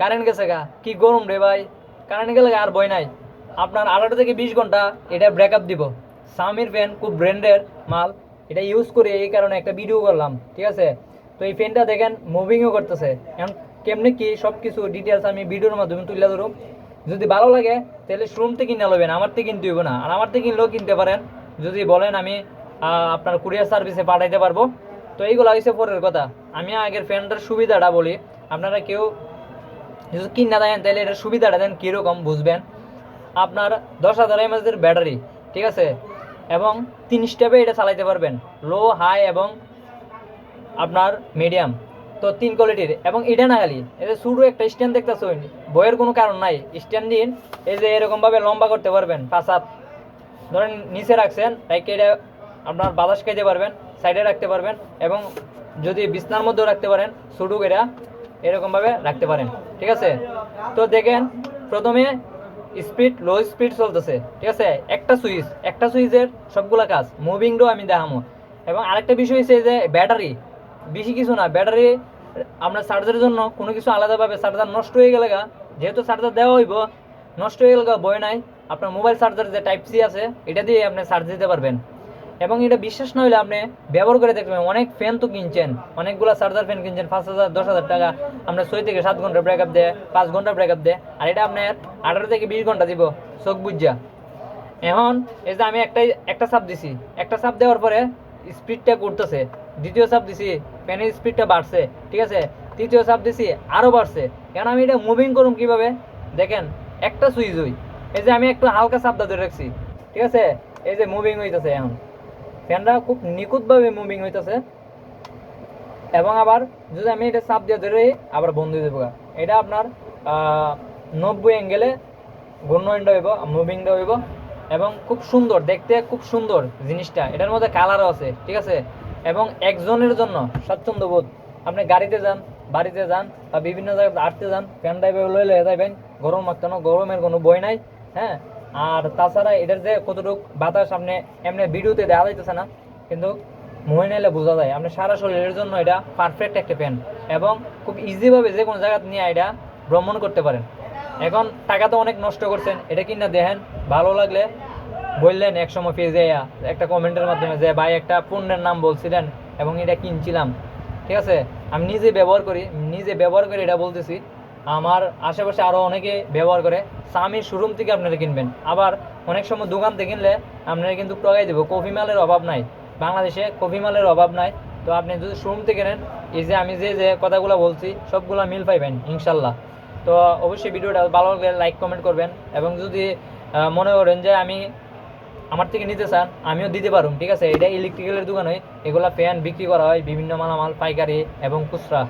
Current গেছে গা। কি গরম রে ভাই। কারেন্ট গেলে আর বই নাই। আপনার আঠারো থেকে বিশ ঘণ্টা এটা ব্রেকআপ দিব। সামির ফ্যান খুব ব্র্যান্ডের মাল। এটা ইউজ করে এই কারণে একটা ভিডিও করলাম, ঠিক আছে? তো এই ফ্যানটা দেখেন মুভিংও করতেছে। এখন কেমনি কি সব কিছু ডিটেলস আমি ভিডিওর মাধ্যমে তুলে ধরো। যদি ভালো লাগে, তাহলে শোরুম থেকে কিনে নেবেন আমার থেকে কিনতে হইব না। আর আমার থেকে কিনলেও কিনতে পারেন। যদি বলেন আমি আপনার কুরিয়ার সার্ভিসে পাঠাইতে পারব। তো এইগুলো হয়েছে পরের কথা। আমি আগের ফ্যানটার সুবিধাটা বলি। আপনারা কেউ যদি কিনা দেন তাহলে এটার সুবিধাটা দেন, কীরকম বুঝবেন? আপনার দশ হাজার এমএচের ব্যাটারি, ঠিক আছে? এবং তিন স্টেপে এটা চালাইতে পারবেন। লো হাই এবং আপনার মিডিয়াম তো তিন কোয়ালিটির এবং এটা না খালি এটা শুরু একটা স্ট্যান্ড দেখতেছ বইয়ের কোনো কারণ নাই। স্ট্যান্ড দিন, এই যে এরকমভাবে লম্বা করতে পারবেন পাঁচ হাত ধরেন নিচে রাখছেন রাইকে এটা আপনার বাতাস খাইতে পারবেন সাইডে রাখতে পারবেন, এবং যদি বিছনার মধ্যেও রাখতে পারেন শুরু এটা এরকমভাবে রাখতে পারেন। ঠিক আছে? তো দেখেন, প্রথমে স্পিড লো স্পিড চলতেছে, ঠিক আছে? একটা সুইচ, একটা সুইচের সবগুলা কাজ মুভিংটাও আমি দেখামো। এবং আরেকটা বিষয় হচ্ছে যে ব্যাটারি বেশি কিছু না ব্যাটারি আমরা চার্জারের জন্য কোনো কিছু আলাদাভাবে চার্জার নষ্ট হয়ে গেলে গা, যেহেতু চার্জার দেওয়া হইব, নষ্ট হয়ে গেলে বই নাই। আপনার মোবাইল চার্জার যে টাইপ সি আছে, এটা দিয়ে আপনি চার্জ দিতে পারবেন। এবং এটা বিশ্বাস না হলে আপনি ব্যবহার করে দেখবেন, অনেক ফ্যান তো কিনছেন, অনেকগুলো চার্জার ফ্যান কিনছেন, পাঁচ হাজার, দশ হাজার টাকা, আমরা ছয় থেকে সাত ঘণ্টা ব্রেকআপ দেয়, পাঁচ ঘণ্টা ব্রেকআপ দেয়, আর এটা আপনার আঠারো থেকে বিশ ঘণ্টা দিব, চোখ বুঝা এখন এই যে আমি একটাই, একটা চাপ দিছি, একটা চাপ দেওয়ার পরে স্পিডটা করতেছে, দ্বিতীয় চাপ দিছি ফ্যানের স্পিডটা বাড়ছে, ঠিক আছে? তৃতীয় চাপ দিছি আরও বাড়ছে কারণ আমি এটা মুভিং করুম কীভাবে? দেখেন, একটা সুইচ হই, এই যে আমি একটু হালকা চাপ ধরে রাখছি, ঠিক আছে? এই যে মুভিং হইতেছে এখন। ফ্যানটা খুব নিখুঁতভাবে মুভিং হইতেছে। এবং আবার যদি আমি এটা চাপ দিয়ে ধরে, আবার বন্ধ হয়ে যাব এটা আপনার নব্বই অ্যাঙ্গেলে ঘূর্ণয়নটা হইব মুভিংটা হইব। এবং খুব সুন্দর, দেখতে খুব সুন্দর জিনিসটা। এটার মধ্যে কালারও আছে, ঠিক আছে? এবং একজনের জন্য স্বাচ্ছন্দ্য বোধ। আপনি গাড়িতে যান, বাড়িতে যান, বা বিভিন্ন জায়গায় আটতে যান, ফ্যান ড্রাইভে লয়ে লয়ে যাবেন। গরম মাত্রানো গরমের কোনো বই নাই হ্যাঁ? আর তাছাড়া এটার যে কতটুকু বাতাস সামনে এমনি ভিডিওতে দেখা যাইতেছে না, কিন্তু মনে নিলে বোঝা যায়। আপনি সারা শরীরের জন্য এটা পারফেক্ট একটা প্যান এবং খুব ইজিভাবে যে কোনো জায়গায় নিয়ে এটা ভ্রমণ করতে পারেন। এখন টাকা তো অনেক নষ্ট করছেন, এটা কিনা দেখেন, ভালো লাগলে বললেন এক সময় পেজে একটা কমেন্টের মাধ্যমে যে, ভাই, একটা পণ্যের নাম বলছিলেন এবং এটা কিনছিলাম। ঠিক আছে? আমি নিজে ব্যবহার করি, নিজে ব্যবহার করে এটা বলতেছি। আমার আশেপাশে আরও অনেকে ব্যবহার করে। সামির শোরুম থেকে আপনারা কিনবেন। আবার অনেক সময় দোকান থেকে কিনলে আপনারা কিন্তু টগাই দেবো। কফি মালের অভাব নাই। বাংলাদেশে কফি মালের অভাব নাই। তো আপনি যদি শোরুম থেকে নেন, এই যে আমি যে যে কথাগুলো বলছি, সবগুলো মিল পাইবেন, ইনশাল্লাহ। তো অবশ্যই ভিডিওটা ভালো লাগলে লাইক কমেন্ট করবেন। এবং যদি মনে করেন যে আমি আমার থেকে নিতে চান, আমিও দিতে পারুম, ঠিক আছে? এটা ইলেকট্রিক্যালের দোকান হয়। এগুলা ফ্যান বিক্রি করা হয়, বিভিন্ন মালামাল, পাইকারি এবং খুচরা।